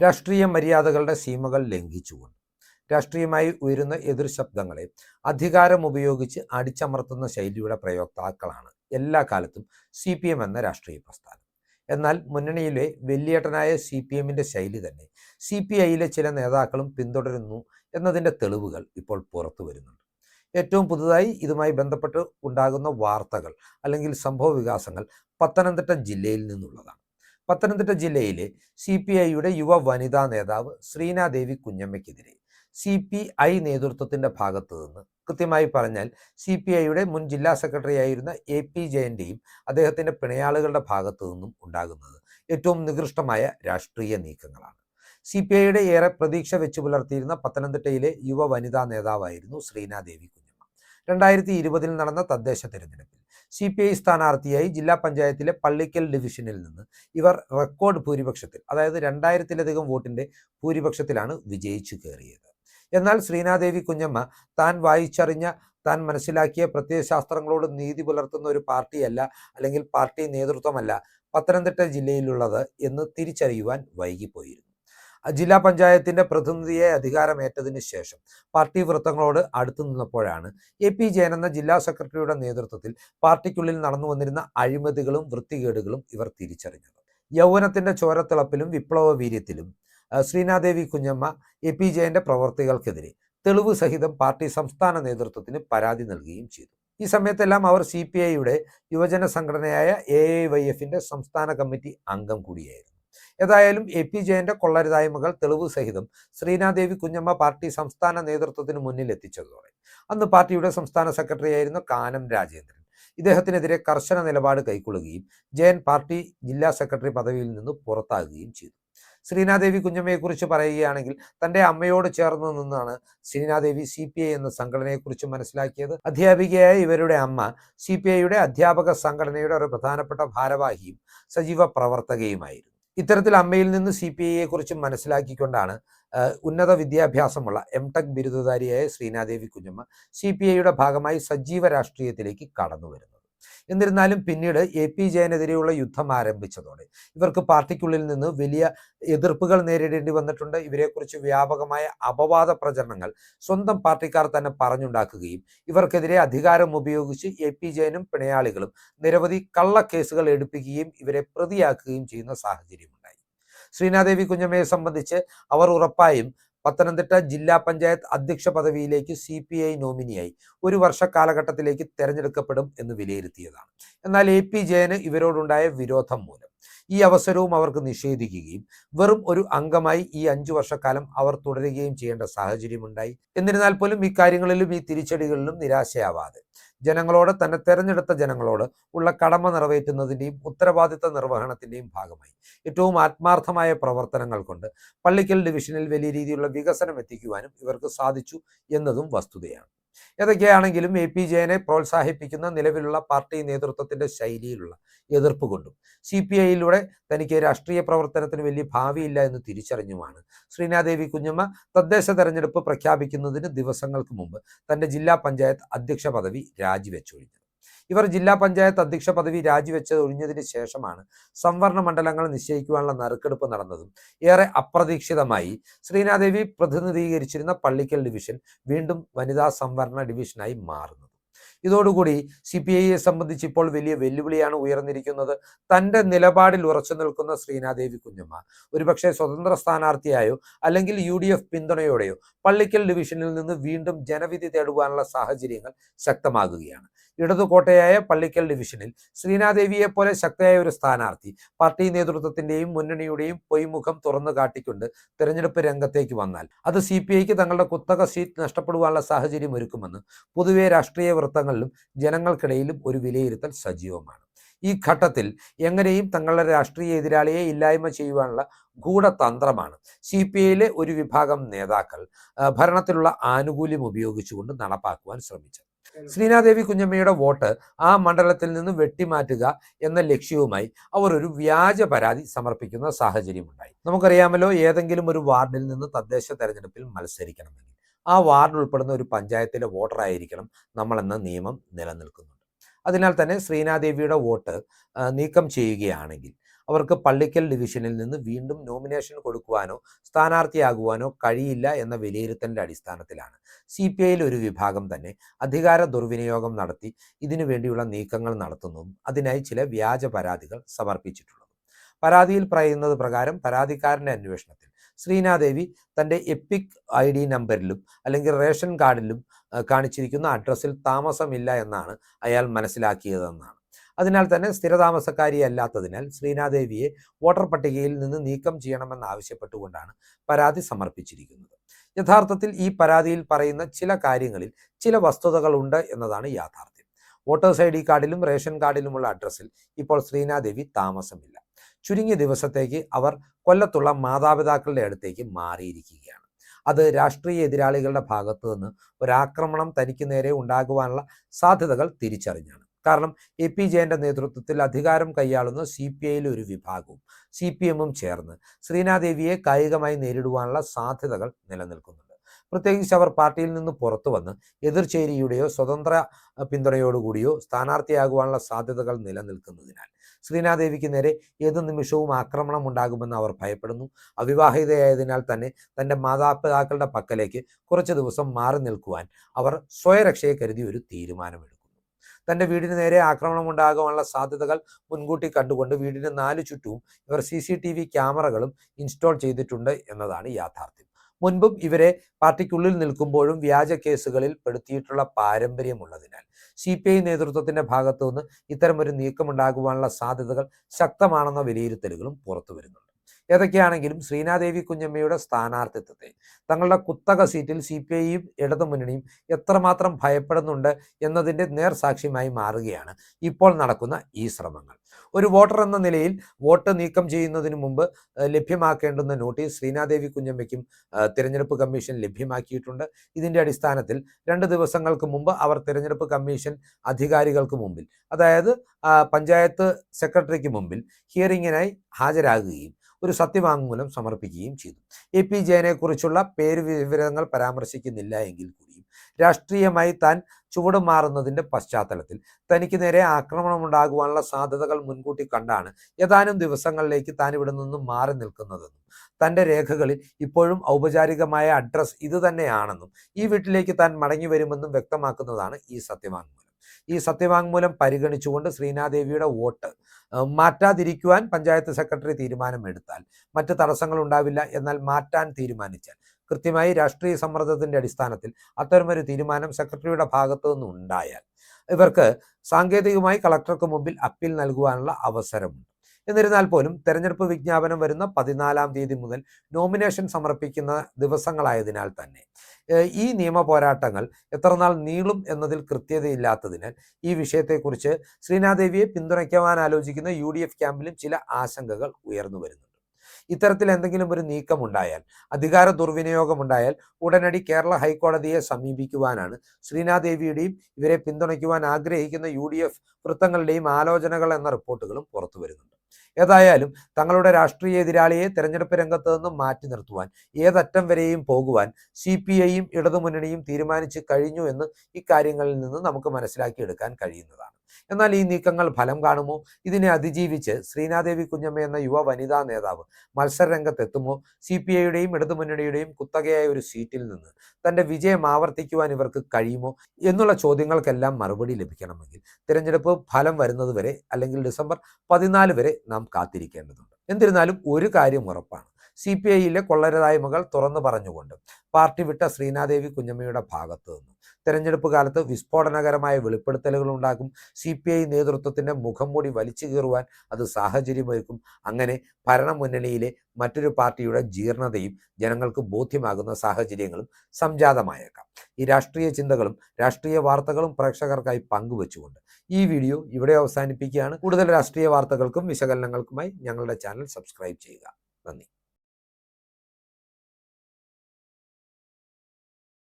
രാഷ്ട്രീയ മര്യാദകളുടെ സീമകൾ ലംഘിച്ചുകൊണ്ട് രാഷ്ട്രീയമായി ഉയരുന്ന എതിർ ശബ്ദങ്ങളെ അധികാരം ഉപയോഗിച്ച് അടിച്ചമർത്തുന്ന ശൈലിയുടെ പ്രയോക്താക്കളാണ് എല്ലാ കാലത്തും സി പി എം എന്ന രാഷ്ട്രീയ പ്രസ്ഥാനം. എന്നാൽ മുന്നണിയിലെ വെല്ലിയേട്ടനായ സി പി എമ്മിന്റെ ശൈലി തന്നെ സി പി ഐയിലെ ചില നേതാക്കളും പിന്തുടരുന്നു എന്നതിന്റെ തെളിവുകൾ ഇപ്പോൾ പുറത്തു വരുന്നുണ്ട്. ഏറ്റവും പുതുതായി ഇതുമായി ബന്ധപ്പെട്ട് ഉണ്ടാകുന്ന വാർത്തകൾ അല്ലെങ്കിൽ സംഭവ വികാസങ്ങൾ പത്തനംതിട്ട ജില്ലയിൽ നിന്നുള്ളതാണ്. പത്തനംതിട്ട ജില്ലയിലെ സി പി ഐയുടെ യുവ വനിതാ നേതാവ് ശ്രീനാദേവി കുഞ്ഞമ്മയ്ക്കെതിരെ സി പി ഐ നേതൃത്വത്തിന്റെ ഭാഗത്തു നിന്ന് കൃത്യമായി പറഞ്ഞാൽ സി പി ഐയുടെ മുൻ ജില്ലാ സെക്രട്ടറി ആയിരുന്ന എ പി ജയന്റെയും അദ്ദേഹത്തിന്റെ പിണയാളുകളുടെ ഭാഗത്തു നിന്നും ഉണ്ടാകുന്നത് ഏറ്റവും നികൃഷ്ടമായ രാഷ്ട്രീയ നീക്കങ്ങളാണ്. സി പി ഐയുടെ ഏറെ പ്രതീക്ഷ വെച്ചു പുലർത്തിയിരുന്ന പത്തനംതിട്ടയിലെ യുവ വനിതാ നേതാവായിരുന്നു ശ്രീനാദേവി കുഞ്ഞമ്മ. രണ്ടായിരത്തി ഇരുപതിൽ നടന്ന തദ്ദേശ തെരഞ്ഞെടുപ്പിൽ സി പി ഐ സ്ഥാനാർത്ഥിയായി ജില്ലാ പഞ്ചായത്തിലെ പള്ളിക്കൽ ഡിവിഷനിൽ നിന്ന് ഇവർ റെക്കോർഡ് ഭൂരിപക്ഷത്തിൽ അതായത് രണ്ടായിരത്തിലധികം വോട്ടിന്റെ ഭൂരിപക്ഷത്തിലാണ് വിജയിച്ചു കയറിയത്. എന്നാൽ ശ്രീനാദേവി കുഞ്ഞമ്മ താൻ വായിച്ചറിഞ്ഞ താൻ മനസ്സിലാക്കിയ പ്രത്യയശാസ്ത്രങ്ങളോട് നീതി പുലർത്തുന്ന ഒരു പാർട്ടിയല്ല അല്ലെങ്കിൽ പാർട്ടി നേതൃത്വമല്ല പത്തനംതിട്ട ജില്ലയിലുള്ളത് എന്ന് തിരിച്ചറിയുവാൻ വൈകിപ്പോയിരുന്നു. ജില്ലാ പഞ്ചായത്തിന്റെ പ്രതിനിധിയെ അധികാരമേറ്റതിന് ശേഷം പാർട്ടി വൃത്തങ്ങളോട് അടുത്തു നിന്നപ്പോഴാണ് എ പി ജയൻ എന്ന ജില്ലാ സെക്രട്ടറിയുടെ നേതൃത്വത്തിൽ പാർട്ടിക്കുള്ളിൽ നടന്നു വന്നിരുന്ന അഴിമതികളും വൃത്തികേടുകളും ഇവർ തിരിച്ചറിഞ്ഞത്. യൗവനത്തിന്റെ ചോരത്തിളപ്പിലും വിപ്ലവ വീര്യത്തിലും ശ്രീനാദേവി കുഞ്ഞമ്മ എ പി ജയന്റെ പ്രവർത്തികൾക്കെതിരെ തെളിവ് സഹിതം പാർട്ടി സംസ്ഥാന നേതൃത്വത്തിന് പരാതി നൽകുകയും ചെയ്തു. ഈ സമയത്തെല്ലാം അവർ സി പി ഐയുടെ യുവജന സംഘടനയായ എ ഐ വൈ എഫിന്റെ സംസ്ഥാന കമ്മിറ്റി അംഗം കൂടിയായിരുന്നു. ഏതായാലും എ പി ജയന്റെ കൊള്ളരുതായ്മകൾ തെളിവ് സഹിതം ശ്രീനാദേവി കുഞ്ഞമ്മ പാർട്ടി സംസ്ഥാന നേതൃത്വത്തിന് മുന്നിൽ എത്തിച്ചതോടെ. അന്ന് പാർട്ടിയുടെ സംസ്ഥാന സെക്രട്ടറി ആയിരുന്നു കാനം രാജേന്ദ്രൻ. ഇദ്ദേഹത്തിനെതിരെ കർശന നിലപാട് കൈക്കൊള്ളുകയും ജയൻ പാർട്ടി ജില്ലാ സെക്രട്ടറി പദവിയിൽ നിന്ന് പുറത്താകുകയും ചെയ്തു. ശ്രീനാദേവി കുഞ്ഞമ്മയെക്കുറിച്ച് പറയുകയാണെങ്കിൽ തന്റെ അമ്മയോട് ചേർന്ന് നിന്നാണ് ശ്രീനാദേവി സി പി ഐ എന്ന സംഘടനയെക്കുറിച്ച് മനസ്സിലാക്കിയത്. അധ്യാപികയായ ഇവരുടെ അമ്മ സി പി ഐയുടെ അധ്യാപക സംഘടനയുടെ ഒരു പ്രധാനപ്പെട്ട ഭാരവാഹിയും സജീവ പ്രവർത്തകയുമായിരുന്നു. ഇത്തരത്തിൽ അമ്മയിൽ നിന്ന് സി പി ഐയെ കുറിച്ച് മനസ്സിലാക്കിക്കൊണ്ടാണ് ഉന്നത വിദ്യാഭ്യാസമുള്ള എം ടെക് ബിരുദധാരിയായ ശ്രീനാദേവി കുഞ്ഞമ്മ സി പി ഐയുടെ ഭാഗമായി സജീവ രാഷ്ട്രീയത്തിലേക്ക് കടന്നു വരുന്നത് എന്നിരുന്നാലും പിന്നീട് എ പി ജയനെതിരെയുള്ള യുദ്ധം ആരംഭിച്ചതോടെ. ഇവർക്ക് പാർട്ടിക്കുള്ളിൽ നിന്ന് വലിയ എതിർപ്പുകൾ നേരിടേണ്ടി വന്നിട്ടുണ്ട്. ഇവരെക്കുറിച്ച് വ്യാപകമായ അപവാദ പ്രചരണങ്ങൾ സ്വന്തം പാർട്ടിക്കാർ തന്നെ പറഞ്ഞുണ്ടാക്കുകയും ഇവർക്കെതിരെ അധികാരം ഉപയോഗിച്ച് എ പി ജയനും പിണയാളികളും നിരവധി കള്ളക്കേസുകൾ എടുപ്പിക്കുകയും ഇവരെ പ്രതിയാക്കുകയും ചെയ്യുന്ന സാഹചര്യമുണ്ടായി. ശ്രീനാദേവി കുഞ്ഞമ്മയെ സംബന്ധിച്ച് അവർ ഉറപ്പായും പത്തനംതിട്ട ജില്ലാ പഞ്ചായത്ത് അധ്യക്ഷ പദവിയിലേക്ക് സി പി ഐ നോമിനിയായി. ഒരു വർഷ കാലഘട്ടത്തിലേക്ക് തെരഞ്ഞെടുക്കപ്പെടും എന്ന് വിലയിരുത്തിയതാണ്. എന്നാൽ എ പി ജയന് ഇവരോടുണ്ടായ വിരോധം മൂലം. ഈ അവസരവും അവർക്ക് നിഷേധിക്കുകയും വെറും ഒരു അംഗമായി ഈ അഞ്ചു വർഷക്കാലം അവർ തുടരുകയും ചെയ്യേണ്ട സാഹചര്യമുണ്ടായി. എന്നിരുന്നാൽ പോലും ഇക്കാര്യങ്ങളിലും കാര്യങ്ങളിലും ഈ തിരിച്ചടികളിലും നിരാശയാവാതെ ജനങ്ങളോട് തന്നെ തെരഞ്ഞെടുത്ത ജനങ്ങളോട് ഉള്ള കടമ നിറവേറ്റുന്നതിന്റെയും ഉത്തരവാദിത്ത നിർവഹണത്തിന്റെയും ഭാഗമായി. ഏറ്റവും ആത്മാർത്ഥമായ പ്രവർത്തനങ്ങൾ കൊണ്ട് പള്ളിക്കൽ ഡിവിഷനിൽ വലിയ രീതിയിലുള്ള വികസനം എത്തിക്കുവാനും ഇവർക്ക് സാധിച്ചു എന്നതും വസ്തുതയാണ്. ഏതൊക്കെയാണെങ്കിലും എ പി ജയനെ പ്രോത്സാഹിപ്പിക്കുന്ന നിലവിലുള്ള പാർട്ടി നേതൃത്വത്തിന്റെ ശൈലിയിലുള്ള എതിർപ്പ് കൊണ്ടും സി പി ഐയിലൂടെ തനിക്ക് രാഷ്ട്രീയ പ്രവർത്തനത്തിന് വലിയ ഭാവിയില്ല എന്ന് തിരിച്ചറിഞ്ഞുമാണ്. ശ്രീനാദേവി കുഞ്ഞമ്മ തദ്ദേശ തെരഞ്ഞെടുപ്പ് പ്രഖ്യാപിക്കുന്നതിന് ദിവസങ്ങൾക്ക് മുമ്പ് തന്റെ ജില്ലാ പഞ്ചായത്ത് അധ്യക്ഷ പദവി രാജിവെച്ചൊഴിഞ്ഞത് ഇവർ ജില്ലാ പഞ്ചായത്ത് അധ്യക്ഷ പദവി രാജിവെച്ചത് ഒഴിഞ്ഞതിന് ശേഷമാണ് സംവരണ മണ്ഡലങ്ങൾ നിശ്ചയിക്കുവാനുള്ള നറുക്കെടുപ്പ് നടന്നതും. ഏറെ അപ്രതീക്ഷിതമായി ശ്രീനാദേവി പ്രതിനിധീകരിച്ചിരുന്ന പള്ളിക്കൽ ഡിവിഷൻ വീണ്ടും വനിതാ സംവരണ ഡിവിഷനായി മാറുന്നു. ഇതോടുകൂടി സി പി ഐയെ സംബന്ധിച്ച് ഇപ്പോൾ വലിയ വെല്ലുവിളിയാണ് ഉയർന്നിരിക്കുന്നത്. തന്റെ നിലപാടിൽ ഉറച്ചു നിൽക്കുന്ന ശ്രീനാദേവി കുഞ്ഞമ്മ ഒരുപക്ഷെ സ്വതന്ത്ര സ്ഥാനാർത്ഥിയായോ അല്ലെങ്കിൽ യു ഡി എഫ് പിന്തുണയോടെയോ പള്ളിക്കൽ ഡിവിഷനിൽ നിന്ന് വീണ്ടും ജനവിധി തേടുവാനുള്ള സാഹചര്യങ്ങൾ ശക്തമാകുകയാണ്. ഇടതുകോട്ടയായ പള്ളിക്കൽ ഡിവിഷനിൽ ശ്രീനാദേവിയെ പോലെ ശക്തയായ ഒരു സ്ഥാനാർത്ഥി പാർട്ടി നേതൃത്വത്തിന്റെയും മുന്നണിയുടെയും പൊയ്മുഖം തുറന്നു കാട്ടിക്കൊണ്ട് തെരഞ്ഞെടുപ്പ് രംഗത്തേക്ക് വന്നാൽ അത് സി പി ഐക്ക് തങ്ങളുടെ കുത്തക സീറ്റ് നഷ്ടപ്പെടുവാനുള്ള സാഹചര്യം ഒരുക്കുമെന്ന് പൊതുവെ രാഷ്ട്രീയ വൃത്തങ്ങളിലും ജനങ്ങൾക്കിടയിലും ഒരു വിലയിരുത്തൽ സജീവമാണ്. ഈ ഘട്ടത്തിൽ എങ്ങനെയും തങ്ങളുടെ രാഷ്ട്രീയ എതിരാളിയെ ഇല്ലായ്മ ചെയ്യുവാനുള്ള ഗൂഢതന്ത്രമാണ് സി പി ഐയിലെ ഒരു വിഭാഗം നേതാക്കൾ ഭരണത്തിലുള്ള ആനുകൂല്യം ഉപയോഗിച്ചുകൊണ്ട് നടപ്പാക്കുവാൻ ശ്രമിച്ചത്. ശ്രീനാദേവി കുഞ്ഞമ്മയുടെ വോട്ട് ആ മണ്ഡലത്തിൽ നിന്ന് വെട്ടിമാറ്റുക എന്ന ലക്ഷ്യവുമായി അവർ ഒരു വ്യാജ പരാതി സമർപ്പിക്കുന്ന സാഹചര്യമുണ്ടായി. നമുക്കറിയാമല്ലോ ഏതെങ്കിലും ഒരു വാർഡിൽ നിന്ന് തദ്ദേശ തെരഞ്ഞെടുപ്പിൽ മത്സരിക്കണമെങ്കിൽ ആ വാർഡ് ഉൾപ്പെടുന്ന ഒരു പഞ്ചായത്തിലെ വോട്ടറായിരിക്കണം നമ്മളെന്ന നിയമം നിലനിൽക്കുന്നുണ്ട്. അതിനാൽ തന്നെ ശ്രീനാദേവിയുടെ വോട്ട് നീക്കം ചെയ്യുകയാണെങ്കിൽ അവർക്ക് പള്ളിക്കൽ ഡിവിഷനിൽ നിന്ന് വീണ്ടും നോമിനേഷൻ കൊടുക്കുവാനോ സ്ഥാനാർത്ഥിയാകുവാനോ കഴിയില്ല എന്ന വിലയിരുത്തലിന്റെ അടിസ്ഥാനത്തിലാണ്. സി പി ഐയിൽ ഒരു വിഭാഗം തന്നെ അധികാര ദുർവിനിയോഗം നടത്തി ഇതിനു വേണ്ടിയുള്ള നീക്കങ്ങൾ നടത്തുന്നതും അതിനായി ചില വ്യാജ പരാതികൾ സമർപ്പിച്ചിട്ടുള്ളത്. പരാതിയിൽ പറയുന്നത് പ്രകാരം പരാതിക്കാരന്റെ അന്വേഷണത്തിൽ ശ്രീനാദേവി തന്റെ എപ്പിക് ഐ ഡി നമ്പറിലും അല്ലെങ്കിൽ റേഷൻ കാർഡിലും കാണിച്ചിരിക്കുന്ന അഡ്രസ്സിൽ താമസമില്ല എന്നാണ് അയാൾ മനസ്സിലാക്കിയതെന്നാണ്. അതിനാൽ തന്നെ സ്ഥിരതാമസക്കാരിയല്ലാത്തതിനാൽ ശ്രീനാദേവിയെ വോട്ടർ പട്ടികയിൽ നിന്ന് നീക്കം ചെയ്യണമെന്നാവശ്യപ്പെട്ടുകൊണ്ടാണ് പരാതി സമർപ്പിച്ചിരിക്കുന്നത്. യഥാർത്ഥത്തിൽ ഈ പരാതിയിൽ പറയുന്ന ചില കാര്യങ്ങളിൽ ചില വസ്തുതകളുണ്ട് എന്നതാണ് യാഥാർത്ഥ്യം. വോട്ടേഴ്സ് ഐ ഡി കാർഡിലും റേഷൻ കാർഡിലുമുള്ള അഡ്രസ്സിൽ ഇപ്പോൾ ശ്രീനാദേവി താമസമില്ല. ചുരുങ്ങിയ ദിവസത്തേക്ക് അവർ കൊല്ലത്തുള്ള മാതാപിതാക്കളുടെ അടുത്തേക്ക് മാറിയിരിക്കുകയാണ്. അത് രാഷ്ട്രീയ എതിരാളികളുടെ ഭാഗത്തു നിന്ന് ഒരാക്രമണം തനിക്ക് നേരെ ഉണ്ടാകുവാനുള്ള സാധ്യതകൾ തിരിച്ചറിഞ്ഞാണ്. കാരണം എ പി ജയന്റെ നേതൃത്വത്തിൽ അധികാരം കൈയാളുന്ന സി പി ഐയിലെ ഒരു വിഭാഗവും സി പി എമ്മും ചേർന്ന് ശ്രീനാദേവിയെ കായികമായി നേരിടുവാനുള്ള സാധ്യതകൾ നിലനിൽക്കുന്നുണ്ട്. പ്രത്യേകിച്ച് അവർ പാർട്ടിയിൽ നിന്ന് പുറത്തു വന്ന് എതിർചേരിയുടെയോ സ്വതന്ത്ര പിന്തുണയോടുകൂടിയോ സ്ഥാനാർത്ഥിയാകുവാനുള്ള സാധ്യതകൾ നിലനിൽക്കുന്നതിനാൽ ശ്രീനാദേവിക്ക് നേരെ ഏത് നിമിഷവും ആക്രമണം ഉണ്ടാകുമെന്ന് അവർ ഭയപ്പെടുന്നു. അവിവാഹിതയായതിനാൽ തന്നെ തന്റെ മാതാപിതാക്കളുടെ പക്കലേക്ക് കുറച്ച് ദിവസം മാറി നിൽക്കുവാൻ അവർ സ്വയരക്ഷയെ കരുതി ഒരു തീരുമാനമെടുക്കുന്നു തന്റെ വീടിന് നേരെ ആക്രമണം ഉണ്ടാകാനുള്ള സാധ്യതകൾ മുൻകൂട്ടി കണ്ടുകൊണ്ട് വീടിന് നാല് ചുറ്റും ഇവർ സി സി ടി വി ക്യാമറകളും ഇൻസ്റ്റാൾ ചെയ്തിട്ടുണ്ട് എന്നതാണ് യാഥാർത്ഥ്യം. മുൻപും ഇവരെ പാർട്ടിക്കുള്ളിൽ നിൽക്കുമ്പോഴും വ്യാജ കേസുകളിൽ പെടുത്തിയിട്ടുള്ള പാരമ്പര്യമുള്ളതിനാൽ സി പി ഐ നേതൃത്വത്തിന്റെ ഭാഗത്തു നിന്ന് ഇത്തരമൊരു നീക്കമുണ്ടാകുവാനുള്ള സാധ്യതകൾ ശക്തമാണെന്ന വിലയിരുത്തലുകളും പുറത്തു വരുന്നുണ്ട് ഏതൊക്കെയാണെങ്കിലും ശ്രീനാദേവി കുഞ്ഞമ്മയുടെ സ്ഥാനാർത്ഥിത്വത്തെ തങ്ങളുടെ കുത്തക സീറ്റിൽ സി പി ഐയും ഇടതുമുന്നണിയും എത്രമാത്രം ഭയപ്പെടുന്നുണ്ട് എന്നതിന്റെ നേർസാക്ഷ്യമായി മാറുകയാണ് ഇപ്പോൾ നടക്കുന്ന ഈ ശ്രമങ്ങൾ. ഒരു വോട്ടർ എന്ന നിലയിൽ വോട്ട് നീക്കം ചെയ്യുന്നതിന് മുമ്പ് ലഭ്യമാക്കേണ്ടുന്ന നോട്ടീസ് ശ്രീനാദേവി കുഞ്ഞമ്മയ്ക്കും തിരഞ്ഞെടുപ്പ് കമ്മീഷൻ ലഭ്യമാക്കിയിട്ടുണ്ട്. ഇതിന്റെ അടിസ്ഥാനത്തിൽ രണ്ട് ദിവസങ്ങൾക്ക് മുമ്പ് അവർ തിരഞ്ഞെടുപ്പ് കമ്മീഷൻ അധികാരികൾക്ക് മുമ്പിൽ അതായത് പഞ്ചായത്ത് സെക്രട്ടറിക്ക് മുമ്പിൽ ഹിയറിങ്ങിനായി ഹാജരാകുകയും ഒരു സത്യവാങ്മൂലം സമർപ്പിക്കുകയും ചെയ്തു. എ പി ജയനെക്കുറിച്ചുള്ള പേര് വിവരങ്ങൾ പരാമർശിക്കുന്നില്ല എങ്കിൽ കൂടിയും രാഷ്ട്രീയമായി താൻ ചുവട് മാറുന്നതിന്റെ പശ്ചാത്തലത്തിൽ തനിക്ക് നേരെ ആക്രമണം ഉണ്ടാകുവാനുള്ള സാധ്യതകൾ മുൻകൂട്ടി കണ്ടാണ് ഏതാനും ദിവസങ്ങളിലേക്ക് താൻ ഇവിടെ നിന്നും മാറി നിൽക്കുന്നതെന്നും തന്റെ രേഖകളിൽ ഇപ്പോഴും ഔപചാരികമായ അഡ്രസ്സ് ഇത് തന്നെയാണെന്നും ഈ വീട്ടിലേക്ക് താൻ മടങ്ങി വരുമെന്നും വ്യക്തമാക്കുന്നതാണ് ഈ സത്യവാങ്മൂലം. ഈ സത്യവാങ്മൂലം പരിഗണിച്ചുകൊണ്ട് ശ്രീനാദേവിയുടെ വോട്ട് മാറ്റാതിരിക്കുവാൻ പഞ്ചായത്ത് സെക്രട്ടറി തീരുമാനമെടുത്താൽ മറ്റ് തടസ്സങ്ങൾ ഉണ്ടാവില്ല എന്നാൽ മാറ്റാൻ തീരുമാനിച്ചാൽ കൃത്യമായി രാഷ്ട്രീയ സമ്മർദ്ദത്തിന്റെ അടിസ്ഥാനത്തിൽ അത്തരമൊരു തീരുമാനം സെക്രട്ടറിയുടെ ഭാഗത്തു നിന്നുണ്ടായാൽ ഇവർക്ക് സാങ്കേതികമായി കളക്ടർക്ക് മുമ്പിൽ അപ്പീൽ നൽകുവാനുള്ള അവസരമുണ്ട്. എന്നിരുന്നാൽ പോലും തെരഞ്ഞെടുപ്പ് വിജ്ഞാപനം വരുന്ന പതിനാലാം തീയതി മുതൽ നോമിനേഷൻ സമർപ്പിക്കുന്ന ദിവസങ്ങളായതിനാൽ തന്നെ ഈ നിയമ പോരാട്ടങ്ങൾ എത്രനാൾ നീളും എന്നതിൽ കൃത്യതയില്ലാത്തതിനാൽ ഈ വിഷയത്തെക്കുറിച്ച് ശ്രീനാദേവിയെ പിന്തുണയ്ക്കുവാൻ ആലോചിക്കുന്ന യു ക്യാമ്പിലും ചില ആശങ്കകൾ ഉയർന്നു വരുന്നുണ്ട്. ഇത്തരത്തിൽ എന്തെങ്കിലും ഒരു നീക്കമുണ്ടായാൽ അധികാര ദുർവിനിയോഗമുണ്ടായാൽ ഉടനടി കേരള ഹൈക്കോടതിയെ സമീപിക്കുവാനാണ്. ശ്രീനാദേവിയുടെയും ഇവരെ പിന്തുണയ്ക്കുവാൻ ആഗ്രഹിക്കുന്ന യു ഡി എഫ് വൃത്തങ്ങളുടെയും ആലോചനകൾ എന്ന റിപ്പോർട്ടുകളും പുറത്തു വരുന്നുണ്ട്. ഏതായാലും തങ്ങളുടെ രാഷ്ട്രീയ എതിരാളിയെ തെരഞ്ഞെടുപ്പ് രംഗത്ത് നിന്നും മാറ്റി നിർത്തുവാൻ ഏതറ്റം വരെയും പോകുവാൻ സി പി ഐയും ഇടതുമുന്നണിയും തീരുമാനിച്ചു കഴിഞ്ഞു എന്ന് ഇക്കാര്യങ്ങളിൽ നിന്ന് നമുക്ക് മനസ്സിലാക്കിയെടുക്കാൻ കഴിയുന്നതാണ്. എന്നാൽ ഈ നീക്കങ്ങൾ ഫലം കാണുമോ? ഇതിനെ അതിജീവിച്ച് ശ്രീനാദേവി കുഞ്ഞമ്മ എന്ന യുവ വനിതാ നേതാവ് മത്സരരംഗത്തെത്തുമോ? സി പി ഐയുടെയും ഇടതുമുന്നണിയുടെയും കുത്തകയായ ഒരു സീറ്റിൽ നിന്ന് തന്റെ വിജയം ആവർത്തിക്കുവാൻ ഇവർക്ക് കഴിയുമോ? എന്നുള്ള ചോദ്യങ്ങൾക്കെല്ലാം മറുപടി ലഭിക്കണമെങ്കിൽ തിരഞ്ഞെടുപ്പ് ഫലം വരുന്നതുവരെ അല്ലെങ്കിൽ ഡിസംബർ പതിനാല് വരെ നാം കാത്തിരിക്കേണ്ടതുണ്ട്. എന്നിരുന്നാലും ഒരു കാര്യം ഉറപ്പാണ്. സി പി ഐയിലെ കൊള്ളരുതായ്മകൾ തുറന്നു പറഞ്ഞുകൊണ്ട് പാർട്ടി വിട്ട ശ്രീനാദേവി കുഞ്ഞമ്മയുടെ ഭാഗത്തു നിന്നും. തെരഞ്ഞെടുപ്പ് കാലത്ത് വിസ്ഫോടനകരമായ വെളിപ്പെടുത്തലുകൾ ഉണ്ടാക്കും. സി പി ഐ നേതൃത്വത്തിന്റെ മുഖം മൂടി വലിച്ചു കീറുവാൻ അത് സാഹചര്യമൊരുക്കും. അങ്ങനെ ഭരണമുന്നണിയിലെ മറ്റൊരു പാർട്ടിയുടെ ജീർണതയും ജനങ്ങൾക്ക് ബോധ്യമാകുന്ന സാഹചര്യങ്ങളും സംജാതമായേക്കാം. ഈ രാഷ്ട്രീയ ചിന്തകളും രാഷ്ട്രീയ വാർത്തകളും പ്രേക്ഷകർക്കായി പങ്കുവച്ചുകൊണ്ട് ഈ വീഡിയോ ഇവിടെ അവസാനിപ്പിക്കുകയാണ്. കൂടുതൽ രാഷ്ട്രീയ വാർത്തകൾക്കും വിശകലനങ്ങൾക്കുമായി ഞങ്ങളുടെ ചാനൽ സബ്സ്ക്രൈബ് ചെയ്യുക. നന്ദി.